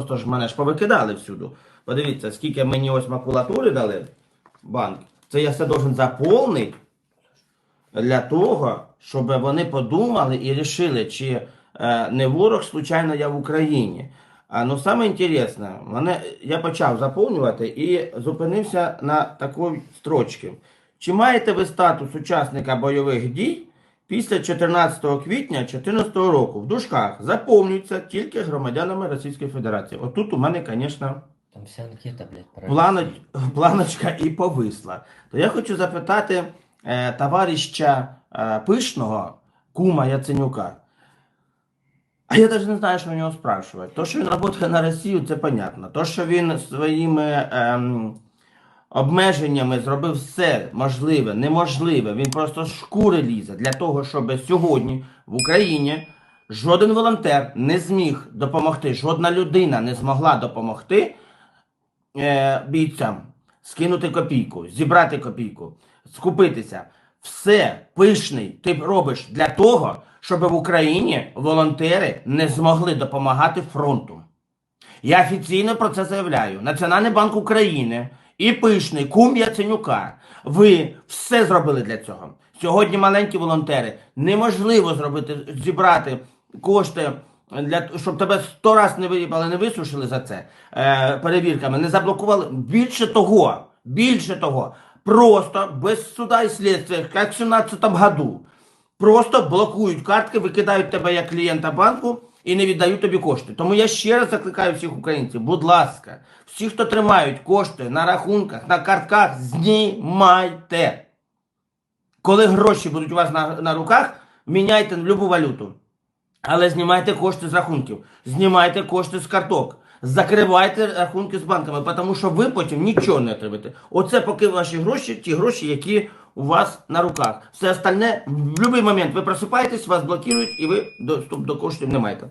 просто ж мене ж повикидали всюди. Подивіться, скільки мені ось макулатури дали банк. Це я все должен заповнити для того, щоб вони подумали і рішили, чи е, не ворог, случайно, я в Україні. А ну саме інтересне, мене, я почав заповнювати і зупинився на такій строчці. Чи маєте ви статус учасника бойових дій після 14 квітня 2014 року? В дужках заповнюється тільки громадянами Російської Федерації. Отут у мене, звісно, Там вся анкета, блядь, планоч, планочка і повисла. То я хочу запитати е, товариша е, Пишного, кума Яценюка. А я навіть не знаю, що у нього спрашувати. То, що він працює на Росію, це понятно. То, що він своїми ем, обмеженнями зробив все можливе, неможливе, він просто з шкури лізе для того, щоб сьогодні в Україні жоден волонтер не зміг допомогти, жодна людина не змогла допомогти е, бійцям скинути копійку, зібрати копійку, скупитися. Все пишний ти робиш для того, щоб в Україні волонтери не змогли допомагати фронту. Я офіційно про це заявляю. Національний банк України і пишний кум Яценюка. Ви все зробили для цього. Сьогодні маленькі волонтери неможливо зробити зібрати кошти для щоб тебе сто раз не виїбали, не висушили за це е, перевірками, не заблокували. Більше того, більше того, просто без суда і слідства, як в 17 году, просто блокують картки, викидають тебе як клієнта банку і не віддають тобі кошти. Тому я ще раз закликаю всіх українців, будь ласка, всі, хто тримають кошти на рахунках, на картках, знімайте. Коли гроші будуть у вас на, на руках, міняйте в будь-яку валюту. Але знімайте кошти з рахунків, знімайте кошти з карток, закривайте рахунки з банками, тому що ви потім нічого не отримаєте. Оце поки ваші гроші, ті гроші, які у вас на руках. Все остальне в будь-який момент ви просипаєтесь, вас блокують і ви доступ до коштів не маєте.